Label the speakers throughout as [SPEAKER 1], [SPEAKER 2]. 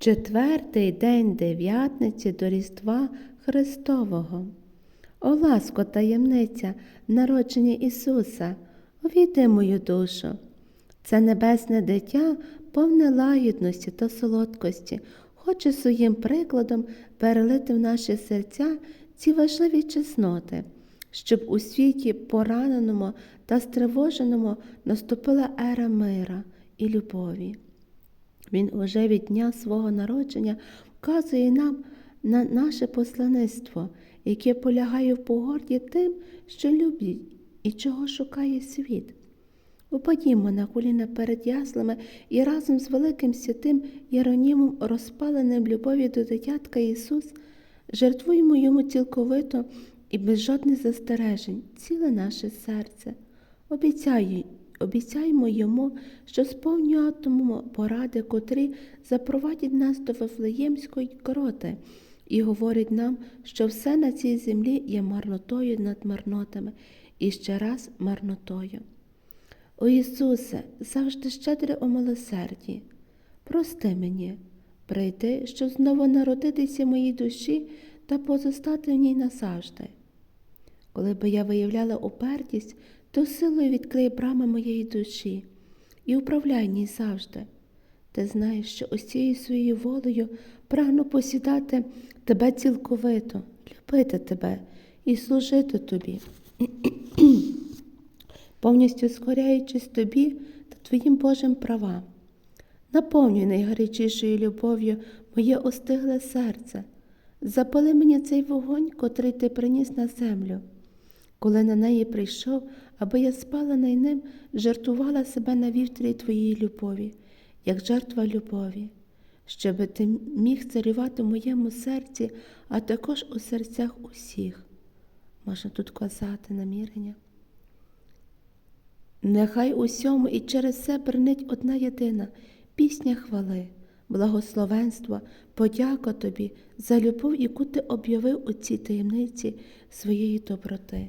[SPEAKER 1] Четвертий день дев'ятниці до Різдва Христового. О ласко таємниця, народження Ісуса, увійди мою душу. Це небесне дитя, повне лагідності та солодкості, хоче своїм прикладом перелити в наші серця ці важливі чесноти, щоб у світі пораненому та стривоженому наступила ера мира і любові. Він уже від дня свого народження вказує нам на наше послаництво, яке полягає в погорді тим, що любить і чого шукає світ. Упадімо на коліна перед яслами і разом з великим святим Єронімом, розпаленим любові до дитятка Ісус, жертвуємо йому цілковито і без жодних застережень ціле наше серце. Обіцяю, обіцяємо йому, що сповнюватимемо поради, котрі запровадять нас до Вифлеємської кроти, і говорить нам, що все на цій землі є марнотою над марнотами, і ще раз марнотою. О Ісусе, завжди щедре у милосерді, прости мені, прийди, щоб знову народитися моїй душі та позостати в ній назавжди. Коли би я виявляла упертість, то силою відкрий брами моєї душі і управляй завжди. Ти знаєш, що ось цією своєю волею прагну посідати тебе цілковито, любити тебе і служити тобі, повністю скоряючись тобі та твоїм Божим правам. Наповнюй найгарячішою любов'ю моє остигле серце, запали мені цей вогонь, котрий ти приніс на землю. Коли на неї прийшов, аби я спалена й ним, жертвувала себе на вівтрі твоєї любові, як жертва любові, щоби ти міг царювати в моєму серці, а також у серцях усіх. Можна тут казати намірення. Нехай усьому і через все бренить одна єдина пісня хвали, благословенства, подяка тобі за любов, яку ти об'явив у цій таємниці своєї доброти.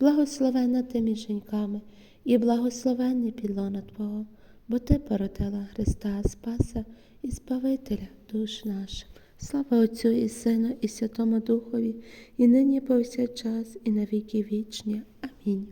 [SPEAKER 1] благословена ти між жінками, і благословенний підлона Твого, бо Ти породила Христа Спаса і Збавителя душ наших. Слава Отцю і Сину, і Святому Духові, і нині повсякчас, і на віки вічні. Амінь.